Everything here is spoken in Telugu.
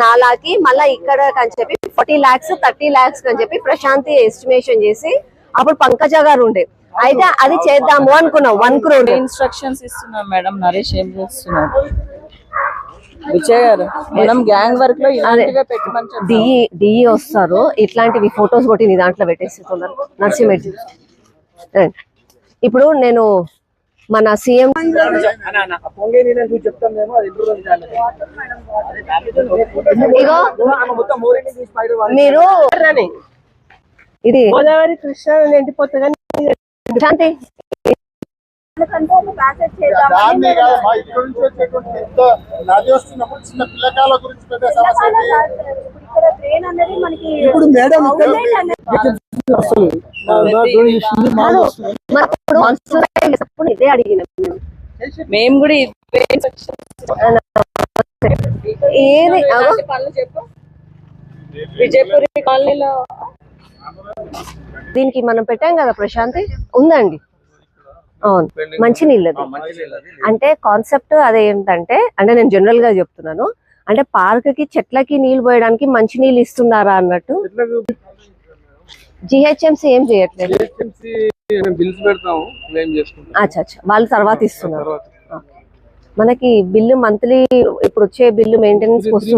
నాలాకి మళ్ళా ఇక్కడ అని చెప్పి ఫార్టీ లాక్స్ థర్టీ లాక్స్ అని చెప్పి ప్రశాంతి ఎస్టిమేషన్ చేసి అప్పుడు పంకజ గారు ఉండే. అయితే అది చేద్దాము అనుకున్నాం వన్ క్రోర్ ఇన్స్ట్రక్షన్స్ ఇస్తున్నాం మేడం నరేష్ ఏం చేస్తున్నారు మనం గ్యాంగ్ వర్క్లో డిఈ డిఈ వస్తారు ఇట్లాంటివి ఫొటోస్ కొట్టి నీ దాంట్లో పెట్టేస్తున్నారు నర్సింహెడ్డి ఇప్పుడు నేను మన సీఎం. ఇగో మీరు ఇది గోదావరి కృష్ణ ఎండిపోతుంది శాంతి. చిన్న పిల్లకాయల గురించి పెద్ద సమస్య ఏంటి? ఇప్పుడు మేడం వేసినప్పుడు ఇదే అడిగిన మేము. కూడా ఏది? అగో. ఇలాంటి పనులు చెప్పు. విజయపురి కాలనీలో దీనికి మనం పెట్టాం కదా ప్రశాంతి? ఉందండి. అవును. మంచి నీళ్ళది. అంటే కాన్సెప్ట్ అదేంటంటే అంటే నేను జనరల్గా చెప్తున్నాను అంటే పార్క్కి చెట్లకి నీళ్ళు పోయడానికి మంచి నీళ్ళు ఇస్తున్నారా అన్నట్టు? జిహెచ్ఎంసీ ఏం చేయట్లేదు. బిల్స్ పెడతాము క్లెయిమ్ చేసుకుంటాం అచ్చా అచ్చా. వాళ్ళు తర్వాత ఇస్తున్నారు. మనకి బిల్లు మంత్లీ ఇప్పుడు వచ్చే బిల్లు మెయింటెనెన్స్ వస్తుంది.